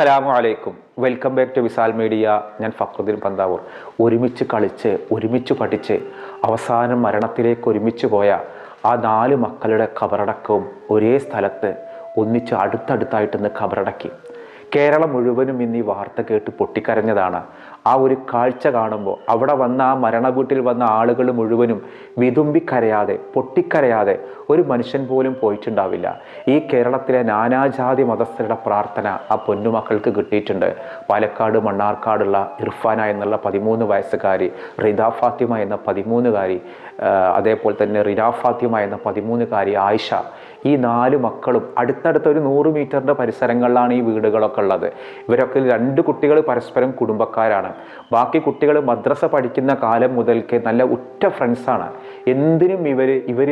അസ്സലാമു അലൈക്കും. Welcome back to Visal media. ഞാൻ ഫക്രുദ്ദീൻ പന്താവൂർ. ഒരുമിച്ച് കളിച്ച് ഒരുമിച്ച് പഠിച്ച് അവസാനം മരണത്തിലേക്ക് ഒരുമിച്ച് പോയ ആ നാല് മക്കളുടെ ഖബറടക്കവും ഒരേ സ്ഥലത്ത് ഒന്നിച്ച് അടുത്തടുത്തായിട്ട് ഇന്ന് ഖബറടക്കി. കേരളം മുഴുവനും ഇന്ന് ഈ വാർത്ത കേട്ട് പൊട്ടിക്കരഞ്ഞതാണ്. ആ ഒരു കാഴ്ച കാണുമ്പോൾ അവിടെ വന്ന ആ മരണകൂട്ടിൽ വന്ന ആളുകൾ മുഴുവനും വിതുമ്പിക്കരയാതെ പൊട്ടിക്കരയാതെ ഒരു മനുഷ്യൻ പോലും പോയിട്ടുണ്ടാവില്ല. ഈ കേരളത്തിലെ നാനാജാതി മതസ്ഥരുടെ പ്രാർത്ഥന ആ പൊന്നുമക്കൾക്ക് കിട്ടിയിട്ടുണ്ട്. പാലക്കാട് മണ്ണാർക്കാടുള്ള ഇർഫാന എന്നുള്ള പതിമൂന്ന് വയസ്സുകാരി റിദ ഫാത്തിമ എന്ന പതിമൂന്നുകാരി കാരി അതേപോലെ തന്നെ റിന ഫാത്തിമ എന്ന പതിമൂന്നുകാരി ആയിഷ ഈ നാല് മക്കളും അടുത്തടുത്ത ഒരു നൂറ് മീറ്ററിന്റെ പരിസരങ്ങളിലാണ് ഈ വീടുകളൊക്കെ ഉള്ളത്. ഇവരൊക്കെ രണ്ട് കുട്ടികൾ പരസ്പരം കുടുംബക്കാരാണ്. ബാക്കി കുട്ടികൾ മദ്രസ പഠിക്കുന്ന കാലം മുതൽക്ക് നല്ല ഉറ്റ ഫ്രണ്ട്സാണ് എന്തിനും ഇവർ ഇവർ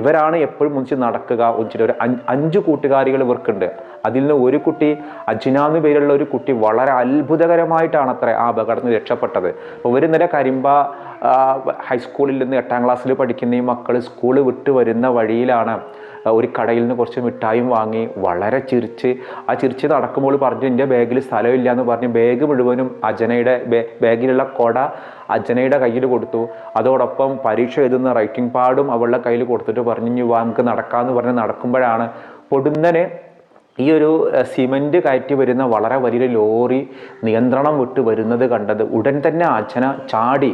ഇവരാണ് എപ്പോഴും ഒന്നിച്ച് നടക്കുക ഒന്നിച്ചിട്ട് ഒരു അഞ്ച് കൂട്ടുകാരികൾ ഇവർക്കുണ്ട്. അതിൽ നിന്ന് ഒരു കുട്ടി അജിനാന്ന് പേരുള്ള ഒരു കുട്ടി വളരെ അത്ഭുതകരമായിട്ടാണ് അത്ര ആ അപകടത്തിൽ രക്ഷപ്പെട്ടത്. അപ്പോൾ ഇവർ ഇന്നലെ കരിമ്പ ഹൈസ്കൂളിൽ നിന്ന് എട്ടാം ക്ലാസ്സിൽ പഠിക്കുന്ന ഈ മക്കൾ സ്കൂൾ വിട്ട് വരുന്ന വഴിയിലാണ് ഒരു കടയിൽ നിന്ന് കുറച്ച് മിഠായും വാങ്ങി വളരെ ചിരിച്ച് ആ ചിരിച്ച് നടക്കുമ്പോൾ പറഞ്ഞു എന്റെ ബാഗിൽ സ്ഥലമില്ല എന്ന് പറഞ്ഞ് ബാഗ് മുഴുവനും അജനയുടെ ബാഗിലുള്ള കൊട അജനയുടെ കയ്യിൽ കൊടുത്തു. അതോടൊപ്പം പരീക്ഷ എഴുതുന്ന റൈറ്റിംഗ് പാഡും അവളുടെ കയ്യിൽ കൊടുത്തിട്ട് പറഞ്ഞു ഇനി വാ നമുക്ക് നടക്കാമെന്ന് പറഞ്ഞ് നടക്കുമ്പോഴാണ് പൊടുന്നനെ ഈ ഒരു സിമന്റ് കയറ്റി വരുന്ന വളരെ വലിയൊരു ലോറി നിയന്ത്രണം വിട്ട് വരുന്നത് കണ്ടത്. ഉടൻ തന്നെ അച്ഛന ചാടി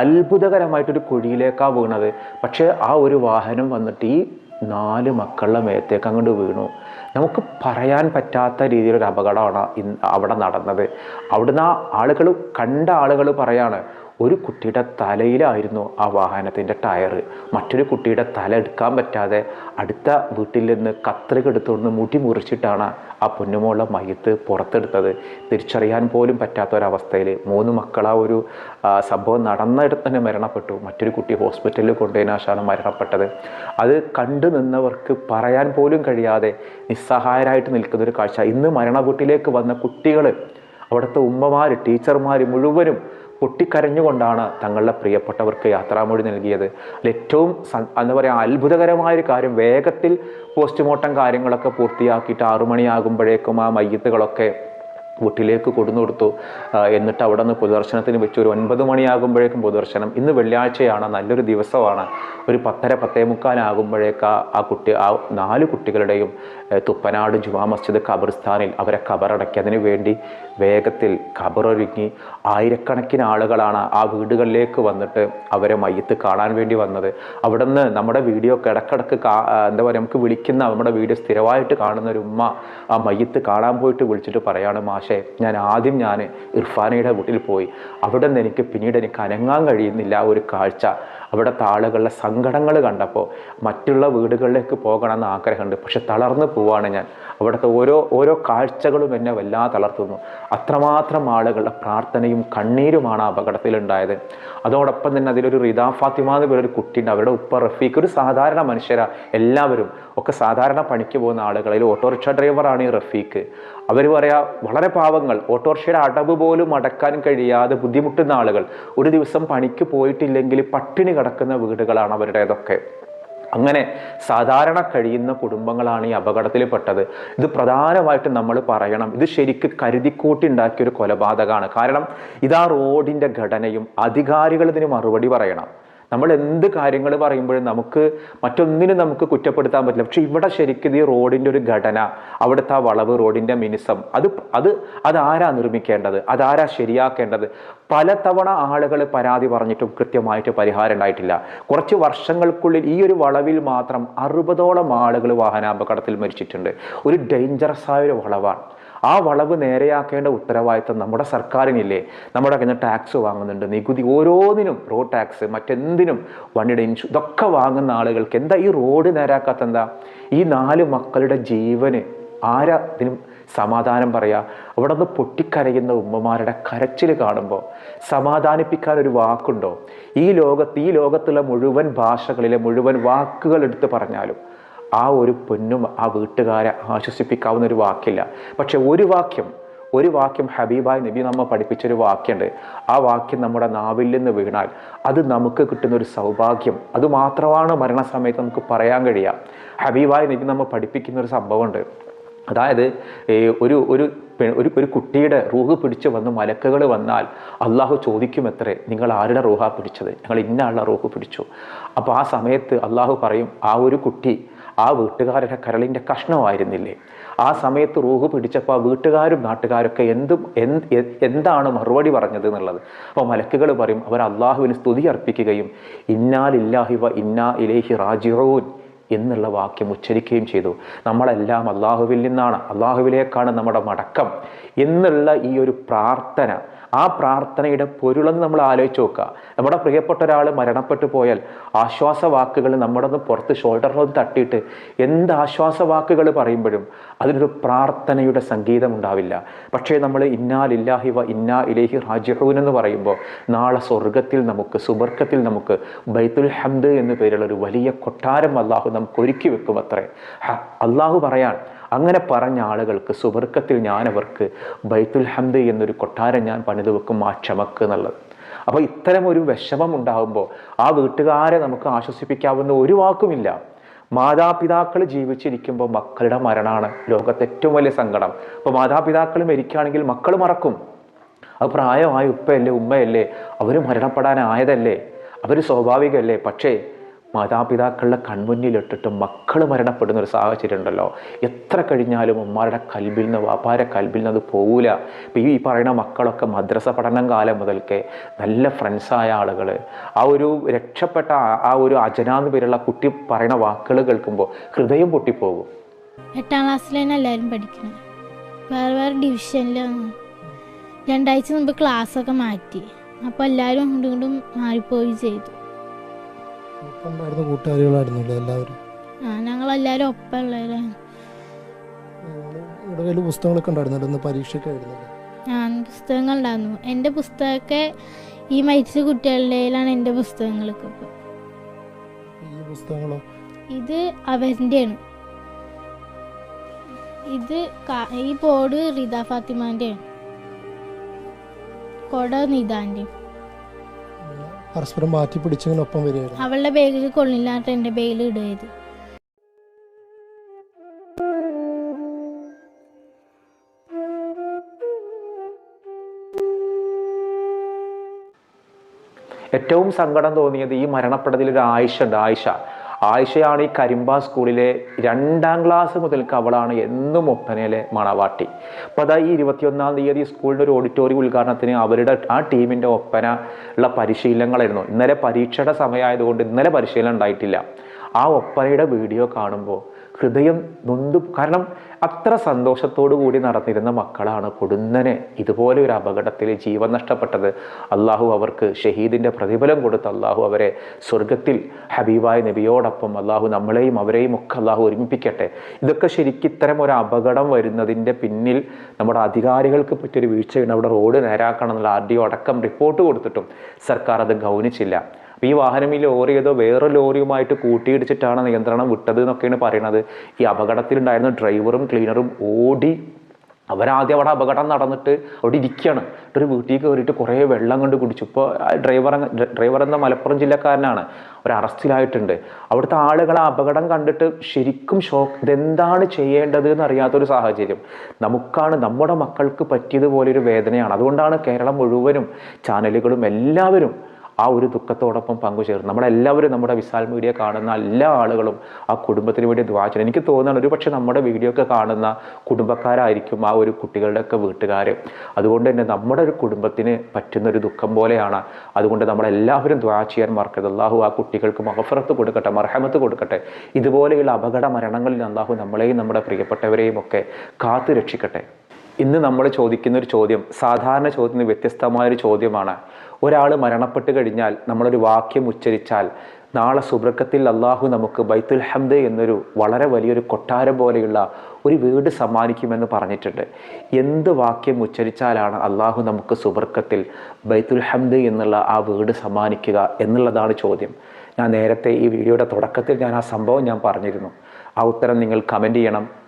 അത്ഭുതകരമായിട്ടൊരു കുഴിയിലേക്കാണ് വീണത്. പക്ഷേ ആ ഒരു വാഹനം വന്നിട്ട് ഈ നാല് മക്കളുടെ മേത്തേക്ക് അങ്ങോട്ട് വീണു. നമുക്ക് പറയാൻ പറ്റാത്ത രീതിയിലൊരു അപകടമാണ് അവിടെ നടന്നത്. അവിടുന്ന് ആ ആളുകൾ കണ്ട ആളുകൾ പറയാണ് ഒരു കുട്ടിയുടെ തലയിലായിരുന്നു ആ വാഹനത്തിന്റെ ടയർ. മറ്റൊരു കുട്ടിയുടെ തല എടുക്കാൻ പറ്റാതെ അടുത്ത വീട്ടിൽ നിന്ന് കത്രിക എടുത്തുകൊണ്ട് മുടി മുറിച്ചിട്ടാണ് ആ പൊന്നുമോളുടെ മയ്യത്ത് പുറത്തെടുത്തത്. തിരിച്ചറിയാൻ പോലും പറ്റാത്ത ഒരവസ്ഥയിൽ മൂന്ന് മക്കൾ ആ ഒരു സംഭവം നടന്നിടത്ത് തന്നെ മരണപ്പെട്ടു. മറ്റൊരു കുട്ടി ഹോസ്പിറ്റലിൽ കൊണ്ടുപോയതിനാശാണ് മരണപ്പെട്ടത്. അത് കണ്ടു നിന്നവർക്ക് പറയാൻ പോലും കഴിയാതെ നിസ്സഹായരായിട്ട് നിൽക്കുന്ന ഒരു കാഴ്ച. ഇന്ന് മരണ വീട്ടിലേക്ക് വന്ന കുട്ടികൾ അവിടുത്തെ ഉമ്മമാർ ടീച്ചർമാർ മുഴുവനും പൊട്ടിക്കരഞ്ഞുകൊണ്ടാണ് തങ്ങളുടെ പ്രിയപ്പെട്ടവർക്ക് യാത്രാമൊഴി നൽകിയത്. ഏറ്റവും എന്താ പറയുക അത്ഭുതകരമായൊരു കാര്യം വേഗത്തിൽ പോസ്റ്റ്മോർട്ടം കാര്യങ്ങളൊക്കെ പൂർത്തിയാക്കിയിട്ട് ആറുമണിയാകുമ്പോഴേക്കും ആ മയ്യത്തുകളൊക്കെ വീട്ടിലേക്ക് കൊടുന്നു കൊടുത്തു എന്നിട്ട് അവിടെ നിന്ന് പൊതുദർശനത്തിന് വെച്ച് ഒരു ഒൻപത് മണിയാകുമ്പോഴേക്കും പൊതുദർശനം. ഇന്ന് വെള്ളിയാഴ്ചയാണ് നല്ലൊരു ദിവസമാണ്. ഒരു പത്തര പത്തേ മുക്കാലാകുമ്പോഴേക്ക് ആ കുട്ടി ആ നാല് കുട്ടികളുടെയും തുപ്പനാട് ജുമാ മസ്ജിദ് ഖബർസ്ഥാനിൽ അവരെ ഖബറടക്കിയതിന് വേണ്ടി വേഗത്തിൽ ഖബറൊരുങ്ങി. ആയിരക്കണക്കിന് ആളുകളാണ് ആ വീടുകളിലേക്ക് വന്നിട്ട് അവരെ മയ്യത്ത് കാണാൻ വേണ്ടി വന്നത്. അവിടെ നിന്ന് നമ്മുടെ വീഡിയോ കിടക്കിടക്ക് എന്താ പറയുക നമുക്ക് വിളിക്കുന്ന നമ്മുടെ വീഡിയോ സ്ഥിരമായിട്ട് കാണുന്ന ഒരു ഉമ്മ ആ മയ്യത്ത് കാണാൻ പോയിട്ട് വിളിച്ചിട്ട് പറയാണ് മാഷേ ഞാൻ ആദ്യം ഞാൻ ഇർഫാനയുടെ വീട്ടിൽ പോയി. അവിടെ നിന്ന് എനിക്ക് പിന്നീട് എനിക്ക് അനങ്ങാൻ കഴിയുന്നില്ല ഒരു കാഴ്ച. അവിടെ താളുകളുടെ സങ്കടങ്ങൾ കണ്ടപ്പോൾ മറ്റുള്ള വീടുകളിലേക്ക് പോകണമെന്ന് ആഗ്രഹമുണ്ട്. പക്ഷെ തളർന്നു പോവാണ് ഞാൻ. അവിടുത്തെ ഓരോ ഓരോ കാഴ്ചകളും എന്നെ വല്ലാതെ തളർത്തുന്നു. അത്രമാത്രം ആളുകളുടെ പ്രാർത്ഥനയും കണ്ണീരുമാണ് ആ അപകടത്തിലുണ്ടായത്. അതോടൊപ്പം തന്നെ അതിലൊരു റിദാ ഫാത്തിമ എന്ന് പേരൊരു കുട്ടിയുണ്ട്. അവരുടെ ഉപ്പ റഫീഖ് ഒരു സാധാരണ മനുഷ്യരാ. എല്ലാവരും ഒക്കെ സാധാരണ പണിക്ക് പോകുന്ന ആളുകളിൽ ഓട്ടോറിക്ഷ ഡ്രൈവറാണ് ഈ റഫീഖ്. അവർ പറയാ വളരെ പാവങ്ങൾ ഓട്ടോറിക്ഷയുടെ അടവ് പോലും അടക്കാൻ കഴിയാതെ ബുദ്ധിമുട്ടുന്ന ആളുകൾ. ഒരു ദിവസം പണിക്ക് പോയിട്ടില്ലെങ്കിൽ പട്ടിണി കിടക്കുന്ന വീടുകളാണ് അവരുടേതൊക്കെ. അങ്ങനെ സാധാരണ കഴിയുന്ന കുടുംബങ്ങളാണ് ഈ അപകടത്തിൽ പെട്ടത് ഇത് പ്രധാനമായിട്ടും നമ്മൾ പറയണം. ഇത് ശരിക്ക് കരുതിക്കൂട്ടി ഉണ്ടാക്കിയ ഒരു കൊലപാതകമാണ്. കാരണം ഇതാ റോഡിന്റെ ഘടനയും അധികാരികൾ ഇതിന് മറുപടി പറയണം. നമ്മൾ എന്ത് കാര്യങ്ങൾ പറയുമ്പോഴും നമുക്ക് മറ്റൊന്നിനും നമുക്ക് കുറ്റപ്പെടുത്താൻ പറ്റില്ല. പക്ഷെ ഇവിടെ ശരിക്കും ഈ റോഡിന്റെ ഒരു ഘടന അവിടുത്തെ ആ വളവ് റോഡിന്റെ മിനിസം അത് അത് അതാരാ നിർമ്മിക്കേണ്ടത്? അതാരാ ശരിയാക്കേണ്ടത്? പലതവണ ആളുകൾ പരാതി പറഞ്ഞിട്ടും കൃത്യമായിട്ട് പരിഹാരം ഉണ്ടായിട്ടില്ല. കുറച്ച് വർഷങ്ങൾക്കുള്ളിൽ ഈ ഒരു വളവിൽ മാത്രം അറുപതോളം ആളുകൾ വാഹനാപകടത്തിൽ മരിച്ചിട്ടുണ്ട്. ഒരു ഡേഞ്ചറസ് ആയ ഒരു വളവാണ്. ആ വളവ് നേരെയാക്കേണ്ട ഉത്തരവാദിത്തം നമ്മുടെ സർക്കാരിനില്ലേ? നമ്മുടെ നിന്ന് ടാക്സ് വാങ്ങുന്നുണ്ട്. നികുതി ഓരോന്നിനും റോഡ് ടാക്സ് മറ്റെന്തിനും വണ്ടിയുടെ ഇൻഷു ഇതൊക്കെ വാങ്ങുന്ന ആളുകൾക്ക് എന്താ ഈ റോഡ് നേരാക്കാത്ത എന്താ? ഈ നാല് മക്കളുടെ ജീവന് ആരാ ഇതിനും സമാധാനം പറയാ? അവിടെ നിന്ന് പൊട്ടിക്കരയുന്ന ഉമ്മമാരുടെ കരച്ചിൽ കാണുമ്പോൾ സമാധാനിപ്പിക്കാൻ ഒരു വാക്കുണ്ടോ? ഈ ലോകത്ത് ഈ ലോകത്തുള്ള മുഴുവൻ ഭാഷകളിലെ മുഴുവൻ വാക്കുകൾ എടുത്ത് പറഞ്ഞാലും ആ ഒരു പൊന്നും ആ വീട്ടുകാരെ ആശ്വസിപ്പിക്കാവുന്ന ഒരു വാക്കില്ല. പക്ഷെ ഒരു വാക്യം ഒരു വാക്യം ഹബീബായ് നബി നമ്മ പഠിപ്പിച്ചൊരു വാക്യമുണ്ട് ആ വാക്യം നമ്മുടെ നാവിൽ നിന്ന് വീണാൽ അത് നമുക്ക് കിട്ടുന്ന ഒരു സൗഭാഗ്യം. അത് മാത്രമാണ് മരണസമയത്ത് നമുക്ക് പറയാൻ കഴിയുക. ഹബീബായ് നബി നമ്മ പഠിപ്പിക്കുന്ന ഒരു സംഭവമുണ്ട്. അതായത് ഒരു ഒരു ഒരു ഒരു കുട്ടിയുടെ റൂഹ് പിടിച്ച് വന്ന് മലക്കുകൾ വന്നാൽ അള്ളാഹു ചോദിക്കും എത്രേ നിങ്ങൾ ആരുടെ റൂഹാ പിടിച്ചത്? ഞങ്ങൾ ഇന്ന ആളുടെ റൂഹ് പിടിച്ചു. അപ്പോൾ ആ സമയത്ത് അള്ളാഹു പറയും ആ ഒരു കുട്ടി ആ വീട്ടുകാരുടെ കരളിന്റെ കഷ്ണമായിരുന്നില്ലേ? ആ സമയത്ത് റൂഹ് പിടിച്ചപ്പോൾ ആ വീട്ടുകാരും നാട്ടുകാരൊക്കെ എന്തും എന്ത് എന്താണ് മറുപടി പറഞ്ഞത് എന്നുള്ളത്? അപ്പോൾ മലക്കുകൾ പറയും അവർ അള്ളാഹുവിന് സ്തുതി അർപ്പിക്കുകയും ഇന്നാലില്ലാഹി വ ഇന്നാ ഇലേഹി റാജിഊൻ എന്നുള്ള വാക്യം ഉച്ചരിക്കുകയും ചെയ്തു. നമ്മളെല്ലാം അള്ളാഹുവിൽ നിന്നാണ് അള്ളാഹുവിലേക്കാണ് നമ്മുടെ മടക്കം എന്നുള്ള ഈ ഒരു പ്രാർത്ഥന ആ പ്രാർത്ഥനയുടെ പൊരുളെന്ന് നമ്മൾ ആലോചിച്ച് നോക്കുക. നമ്മുടെ പ്രിയപ്പെട്ട ഒരാൾ മരണപ്പെട്ടു പോയാൽ ആശ്വാസ വാക്കുകൾ നമ്മുടെ ഒന്ന് പുറത്ത് ഷോൾഡറിലൊന്ന് തട്ടിയിട്ട് എന്ത് ആശ്വാസ വാക്കുകൾ പറയുമ്പോഴും അതിനൊരു പ്രാർത്ഥനയുടെ സംഗീതം ഉണ്ടാവില്ല. പക്ഷേ നമ്മൾ ഇന്നാലില്ലാഹി വ ഇന്നാ ഇലേഹി റാജിഹൂൻ എന്ന് പറയുമ്പോൾ നാളെ സ്വർഗത്തിൽ നമുക്ക് സുബർക്കത്തിൽ നമുക്ക് ബൈത്തുൽ ഹംദ് എന്നു പേരുള്ള ഒരു വലിയ കൊട്ടാരം അള്ളാഹു നമുക്ക് ഒരുക്കി വെക്കും അത്രേ അള്ളാഹു പറയാൻ അങ്ങനെ പറഞ്ഞ ആളുകൾക്ക് സുബർക്കത്തിൽ ഞാൻ അവർക്ക് ബൈത്തുൽ ഹംദ് എന്നൊരു കൊട്ടാരം ഞാൻ പണിതു വെക്കും ആ ക്ഷമക്ക് എന്നുള്ളത്. അപ്പോൾ ഇത്തരം ഒരു വിഷമം ഉണ്ടാകുമ്പോൾ ആ വീട്ടുകാരെ നമുക്ക് ആശ്വസിപ്പിക്കാവുന്ന ഒരു വാക്കുമില്ല. മാതാപിതാക്കൾ ജീവിച്ചിരിക്കുമ്പോൾ മക്കളുടെ മരണമാണ് ലോകത്തെ ഏറ്റവും വലിയ സങ്കടം. അപ്പോൾ മാതാപിതാക്കൾ മരിക്കുകയാണെങ്കിൽ മക്കൾ മറക്കും. അത് പ്രായമായ ഉപ്പയല്ലേ ഉമ്മയല്ലേ അവർ മരണപ്പെടാനായതല്ലേ അവർ സ്വാഭാവികമല്ലേ. പക്ഷേ മാതാപിതാക്കളുടെ കൺമുന്നിലിട്ടിട്ട് മക്കൾ മരണപ്പെടുന്ന ഒരു സാഹചര്യം ഉണ്ടല്ലോ. എത്ര കഴിഞ്ഞാലും ഉമ്മാരുടെ കൽബിൽ നിന്ന് വാപ്പാരെ കൽബിൽ നിന്ന് അത് പോവില്ല ഇപ്പം ഈ പറയുന്ന മക്കളൊക്കെ മദ്രസ പഠനം കാലം മുതൽക്കേ നല്ല ഫ്രണ്ട്സായ ആളുകൾ ആ ഒരു രക്ഷപ്പെട്ട ആ- ഒരു അജനാന്ന് പേരുള്ള കുട്ടി പറയുന്ന വാക്കുകൾ കേൾക്കുമ്പോൾ ഹൃദയം പൊട്ടിപ്പോകും. എട്ടാം ക്ലാസ്സിലാണ് എല്ലാവരും പഠിക്കുന്നത് വേറെ വേറെ ഡിവിഷനിലാണ് രണ്ടാഴ്ച മുമ്പ് ക്ലാസ്സൊക്കെ മാറ്റി. അപ്പോൾ എല്ലാവരും വീണ്ടും മാറിപ്പോയി ചെയ്തു. ഒപ്പം കൂട്ടുകാരികളായിരുന്നല്ലോ എല്ലാവരും? ആ ഞങ്ങളെല്ലാവരും ഒപ്പമുള്ളവരാണ് നിങ്ങൾ ഇവിടെ കയ്യിൽ പുസ്തകങ്ങളൊക്കെ ഉണ്ടായിരുന്നല്ലോ ഇന്ന് പരീക്ഷയൊക്കെ ആയിരുന്നല്ലോ? ആ പുസ്തകങ്ങൾ ഉണ്ടായിരുന്നു എന്റെ പുസ്തകമൊക്കെ ഈ മരിച്ച കുട്ടികളുടെയിലാണ് എന്റെ പുസ്തകങ്ങളൊക്കെ ഇപ്പോൾ ഈ പുസ്തകങ്ങളോ? ഇത് അവന്റെയാണ് ഇത് ഈ ബോർഡ് റിദ ഫാത്തിമാന്റെയാണ്. കൊട നിതാന്റെയും. പരസ്പരം മാറ്റി പിടിച്ചിങ്ങനെ ഒപ്പം വരികയായിരുന്നു. അവളുടെ ബാഗിൽ കൊള്ളില്ലാട്ട് എന്റെ ബാഗിൽ ഇടുകയത് ഏറ്റവും സങ്കടം തോന്നിയത് ഈ മരണപ്പെട്ടതിൽ ഒരു ആയിഷ ഉണ്ട്. ആയിഷ ആയിഷയാണ് ഈ കരിമ്പ സ്കൂളിലെ രണ്ടാം ക്ലാസ് മുതൽക്ക് അവളാണ് എന്നും ഒപ്പനയിലെ മണവാട്ടി. അപ്പോൾ അതാ ഈ ഇരുപത്തിയൊന്നാം തീയതി സ്കൂളിന്റെ ഒരു ഓഡിറ്റോറിയം ഉദ്ഘാടനത്തിന് അവരുടെ ആ ടീമിന്റെ ഒപ്പന ഉള്ള പരിശീലനങ്ങളായിരുന്നു. ഇന്നലെ പരീക്ഷയുടെ സമയമായതുകൊണ്ട് ഇന്നലെ പരിശീലനം ഉണ്ടായിട്ടില്ല. ആ ഒപ്പനയുടെ വീഡിയോ കാണുമ്പോൾ ഹൃദയം നൊന്തു. കാരണം അത്ര സന്തോഷത്തോടു കൂടി നടന്നിരുന്ന മക്കളാണ് കൊടുന്നനെ. ഇതുപോലെ ഒരു അപകടത്തിൽ ജീവൻ നഷ്ടപ്പെട്ടത് അള്ളാഹു അവർക്ക് ഷഹീദിന്റെ പ്രതിഫലം കൊടുത്ത് അള്ളാഹു അവരെ സ്വർഗത്തിൽ ഹബീബായ നബിയോടൊപ്പം അള്ളാഹു നമ്മളെയും അവരെയും ഒക്കെ അള്ളാഹു ഒരുമിപ്പിക്കട്ടെ. ഇതൊക്കെ ശരിക്കും ഇത്തരം ഒരു അപകടം വരുന്നതിന്റെ പിന്നിൽ നമ്മുടെ അധികാരികൾക്ക് പറ്റിയൊരു വീഴ്ചയുണ്ട്. അവിടെ റോഡ് നേരാക്കണം എന്നുള്ള ആർ ഡി ഒ അടക്കം റിപ്പോർട്ട് കൊടുത്തിട്ടും സർക്കാർ അത് ഗൗനിച്ചില്ല. അപ്പോൾ ഈ വാഹനം ഈ ലോറി ഏതോ വേറെ ലോറിയുമായിട്ട് കൂട്ടിയിടിച്ചിട്ടാണ് നിയന്ത്രണം വിട്ടത് എന്നൊക്കെയാണ് പറയുന്നത് ഈ അപകടത്തിലുണ്ടായിരുന്ന ഡ്രൈവറും ക്ലീനറും ഓടി അവരാദ്യം അവിടെ അപകടം നടന്നിട്ട് അവിടെ ഇരിക്കുകയാണ്. ഒരു വീട്ടിൽ കയറിയിട്ട് കുറേ വെള്ളം കൊണ്ട് കുടിച്ചു. ഇപ്പോൾ ഡ്രൈവർ ഡ്രൈവർ എന്ന മലപ്പുറം ജില്ലക്കാരനാണ്. ഒരു അറസ്റ്റിലായിട്ടുണ്ട്. അവിടുത്തെ ആളുകൾ ആ അപകടം കണ്ടിട്ട് ശരിക്കും ഷോക്ക് ഇതെന്താണ് ചെയ്യേണ്ടത് എന്നറിയാത്തൊരു സാഹചര്യം. നമുക്കാണ് നമ്മുടെ മക്കൾക്ക് പറ്റിയതുപോലെ ഒരു വേദനയാണ്. അതുകൊണ്ടാണ് കേരളം മുഴുവനും ചാനലുകളും എല്ലാവരും ആ ഒരു ദുഃഖത്തോടൊപ്പം പങ്കുചേർന്നു. നമ്മളെല്ലാവരും നമ്മുടെ വിശാൽ മീഡിയ കാണുന്ന എല്ലാ ആളുകളും ആ കുടുംബത്തിന് വേണ്ടി ദ്വാ ചെയ്യണം. എനിക്ക് തോന്നുന്നു ഒരു പക്ഷേ നമ്മുടെ വീഡിയോ ഒക്കെ കാണുന്ന കുടുംബക്കാരായിരിക്കും ആ ഒരു കുട്ടികളുടെയൊക്കെ വീട്ടുകാർ അതുകൊണ്ട് തന്നെ നമ്മുടെ ഒരു കുടുംബത്തിന് പറ്റുന്ന ഒരു ദുഃഖം പോലെയാണ്. അതുകൊണ്ട് നമ്മളെല്ലാവരും ദ്വാ ചെയ്യാൻ മറക്കരുത്. അള്ളാഹു ആ കുട്ടികൾക്ക് മഹഫറത്ത് കൊടുക്കട്ടെ മർഹമത്ത് കൊടുക്കട്ടെ. ഇതുപോലെയുള്ള അപകട മരണങ്ങളിൽ അള്ളാഹു നമ്മളെയും നമ്മുടെ പ്രിയപ്പെട്ടവരെയും ഒക്കെ കാത്തു രക്ഷിക്കട്ടെ. ഇന്ന് നമ്മൾ ചോദിക്കുന്ന ഒരു ചോദ്യം സാധാരണ ചോദ്യത്തിന് വ്യത്യസ്തമായൊരു ചോദ്യമാണ്. ഒരാൾ മരണപ്പെട്ട് കഴിഞ്ഞാൽ നമ്മളൊരു വാക്യം ഉച്ചരിച്ചാൽ നാളെ സുബ്രക്കത്തിൽ അള്ളാഹു നമുക്ക് ബൈത്തുൽ ഹംദ് എന്നൊരു വളരെ വലിയൊരു കൊട്ടാരം പോലെയുള്ള ഒരു വീട് സമ്മാനിക്കുമെന്ന് പറഞ്ഞിട്ടുണ്ട്. എന്ത് വാക്യം ഉച്ചരിച്ചാലാണ് അള്ളാഹു നമുക്ക് സുബർക്കത്തിൽ ബൈത്തുൽ ഹംദ് എന്നുള്ള ആ വീട് സമ്മാനിക്കുക എന്നുള്ളതാണ് ചോദ്യം. ഞാൻ നേരത്തെ ഈ വീഡിയോയുടെ തുടക്കത്തിൽ ഞാൻ ആ സംഭവം ഞാൻ പറഞ്ഞിരുന്നു. ആ ഉത്തരം നിങ്ങൾ കമന്റ് ചെയ്യണം.